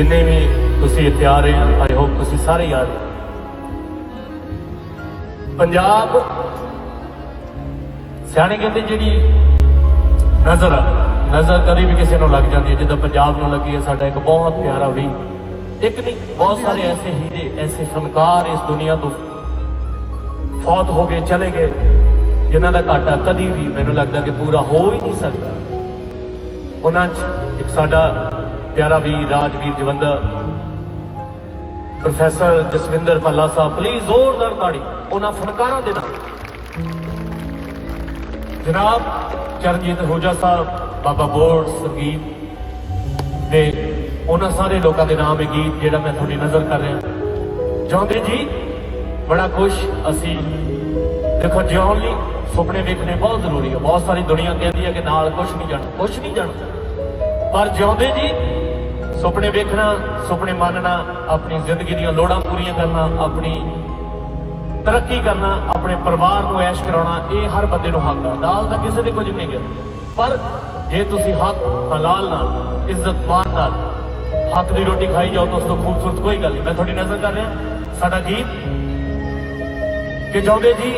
ਜਿੰਨੇ ਵੀ ਤੁਸੀਂ ਇੱਥੇ ਆ ਰਹੇ ਹੋ ਆਈ ਹੋਪ ਤੁਸੀਂ ਸਾਰੇ ਹੀ ਆ ਰਹੇ ਪੰਜਾਬ ਸਿਆਣੇ ਕਹਿੰਦੇ ਜਿਹੜੀ ਨਜ਼ਰ ਆ, ਨਜ਼ਰ ਕਦੀ ਵੀ ਕਿਸੇ ਨੂੰ ਲੱਗ ਜਾਂਦੀ ਹੈ ਜਿੱਦਾਂ ਪੰਜਾਬ ਨੂੰ ਲੱਗੀ ਹੈ ਸਾਡਾ ਇੱਕ ਬਹੁਤ ਪਿਆਰਾ ਵੀ ਇੱਕ ਨਹੀਂ ਬਹੁਤ ਸਾਰੇ ਐਸੇ ਹੀਰੇ ਐਸੇ ਫਨਕਾਰ ਇਸ ਦੁਨੀਆ ਤੋਂ ਫੌਤ ਹੋ ਗਏ ਚਲੇ ਗਏ ਜਿਨ੍ਹਾਂ ਦਾ ਘਾਟਾ ਕਦੀ ਵੀ ਮੈਨੂੰ ਲੱਗਦਾ ਕਿ ਪੂਰਾ ਹੋ ਹੀ ਨਹੀਂ ਸਕਦਾ। ਉਹਨਾਂ 'ਚ ਇੱਕ ਸਾਡਾ ਪਿਆਰਾ ਵੀ Rajveer ਜਵੰਦਰ। Professor Jaswinder Bhalla Sahib please ਜ਼ੋਰਦਾਰ ਤਾੜੀ, ਉਹਨਾਂ ਫਨਕਾਰਾਂ ਦੇ ਨਾਲ। ਜਨਾਬ ਚਰਨਜੀਤ ਹੋਜਾ ਸਾਹਿਬ, ਬਾਬਾ ਬੋੜ ਸੰਗੀਤ ਦੇ ਉਹਨਾਂ ਸਾਰੇ ਲੋਕਾਂ ਦੇ ਨਾਮ ਇਹ ਗੀਤ ਜਿਹੜਾ ਮੈਂ ਤੁਹਾਡੀ ਨਜ਼ਰ ਕਰ ਰਿਹਾ। ਚਾਹੁੰਦੇ ਜੀ, ਬੜਾ ਖੁਸ਼ ਅਸੀਂ। ਦੇਖੋ, ਜਿਉਣ ਲਈ ਸੁਪਨੇ ਵੇਖਣੇ ਬਹੁਤ ਜ਼ਰੂਰੀ ਹੈ ਬਹੁਤ ਸਾਰੀ ਦੁਨੀਆ ਕਹਿੰਦੀ ਹੈ ਕਿ ਨਾਲ ਕੁਝ ਨਹੀਂ ਜਾਣ ਕੁਝ ਨਹੀਂ ਜਾਣ। ਪਰ ਜਿਉਂਦੇ ਜੀ ਸੁਪਨੇ ਵੇਖਣਾ, ਸੁਪਨੇ ਮੰਨਣਾ, ਆਪਣੀ ਜ਼ਿੰਦਗੀ ਦੀਆਂ ਲੋੜਾਂ ਪੂਰੀਆਂ ਕਰਨਾ, ਆਪਣੀ ਤਰੱਕੀ ਕਰਨਾ, ਆਪਣੇ ਪਰਿਵਾਰ ਨੂੰ ਐਸ਼ ਕਰਾਉਣਾ, ਇਹ ਹਰ ਬੰਦੇ ਨੂੰ ਹੱਕ ਹੈ ਨਾਲ ਤਾਂ ਕਿਸੇ ਦੇ ਕੁਝ ਨਹੀਂ ਗਿਆ ਪਰ ਜੇ ਤੁਸੀਂ ਹੱਕ ਹਲਾਲ ਨਾਲ, ਇੱਜ਼ਤ ਮਾਨ ਨਾਲ ਹੱਕ ਦੀ ਰੋਟੀ ਖਾਈ ਜਾਓ, ਤਾਂ ਉਸ ਤੋਂ ਖੂਬਸੂਰਤ ਕੋਈ ਗੱਲ ਨਹੀਂ। ਮੈਂ ਤੁਹਾਡੀ ਨਜ਼ਰ ਕਰ ਰਿਹਾ। ਸਾਡਾ ਗੀਤ ਕਿ ਜਾਉਂਦੇ ਜੀ